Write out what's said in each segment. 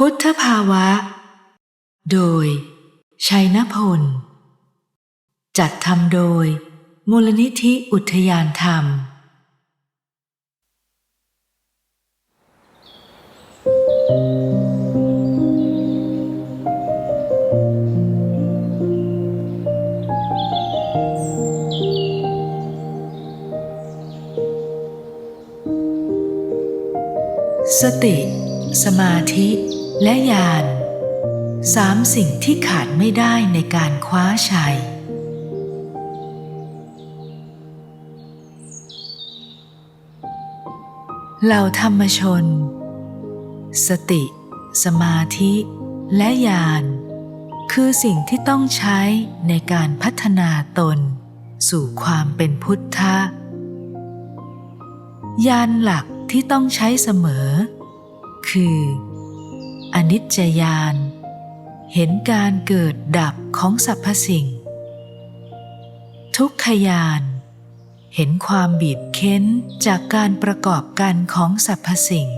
พุทธภาวะ โดย ชัยนพล จัดทำโดย มูลนิธิอุทยานธรรม สติ สมาธิ และญาณสามสิ่งที่ขาดไม่ได้ในการคว้าชัย เหล่าธรรมชน สติ สมาธิ และญาณคือสิ่งที่ต้องใช้ในการพัฒนาตน สู่ความเป็นพุทธะญาณหลักที่ต้องใช้เสมอ คือ อนิจจญาณเห็นการเกิดดับของสรรพสิ่ง ทุกขญาณเห็นความบีบเค้นจากการประกอบกันของสรรพสิ่ง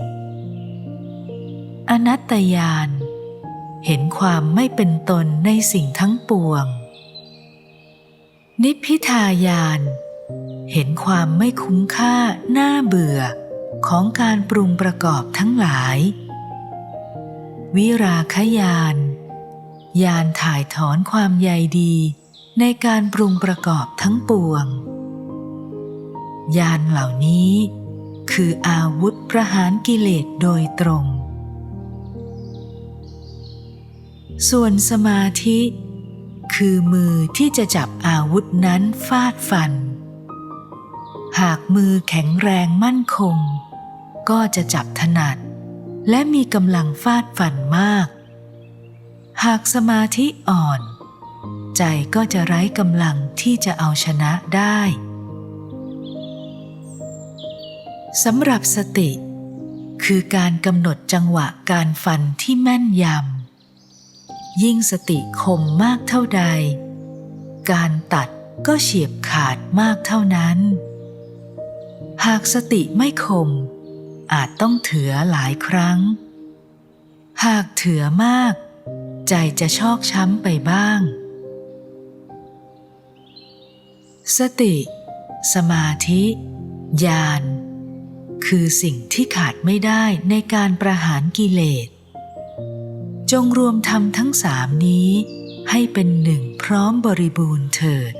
อนัตตญาณเห็นความไม่เป็นตนในสิ่งทั้งปวง นิพพิทายาน เห็นความไม่คุ้มค่าน่าเบื่อของการปรุงประกอบทั้งหลาย วิราคยานยานถ่ายถอนความใยดีในการปรุงประกอบทั้งปวง ยานเหล่านี้คืออาวุธประหารกิเลสโดยตรง ส่วนสมาธิ คือมือที่จะจับอาวุธนั้นฟาดฟัน หากมือแข็งแรงมั่นคง ก็จะจับถนัด และมีกำลังฟาดฟันมาก หากสมาธิอ่อน ใจก็จะไร้กำลังที่จะเอาชนะได้สำหรับสติ คือการกำหนดจังหวะการฟันที่แม่นยำ ยิ่งสติคมมากเท่าใด การตัดก็เฉียบขาดมากเท่านั้น หากสติไม่คม อาจต้องเถือหลายครั้ง หากเถือมาก ใจจะชอกช้ำไปบ้าง สติ สมาธิญาณคือสิ่งที่ขาดไม่ได้ในการประหารกิเลส จงรวมธรรมทั้งสามนี้ให้เป็นหนึ่งพร้อมบริบูรณ์เถิด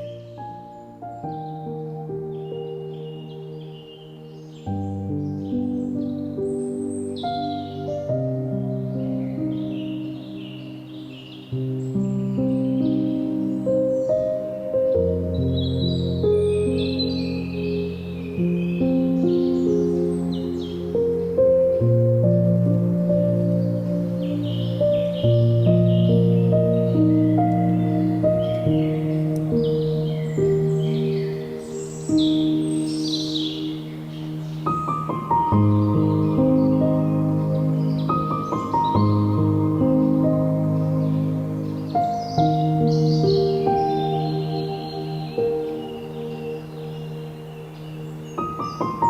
了。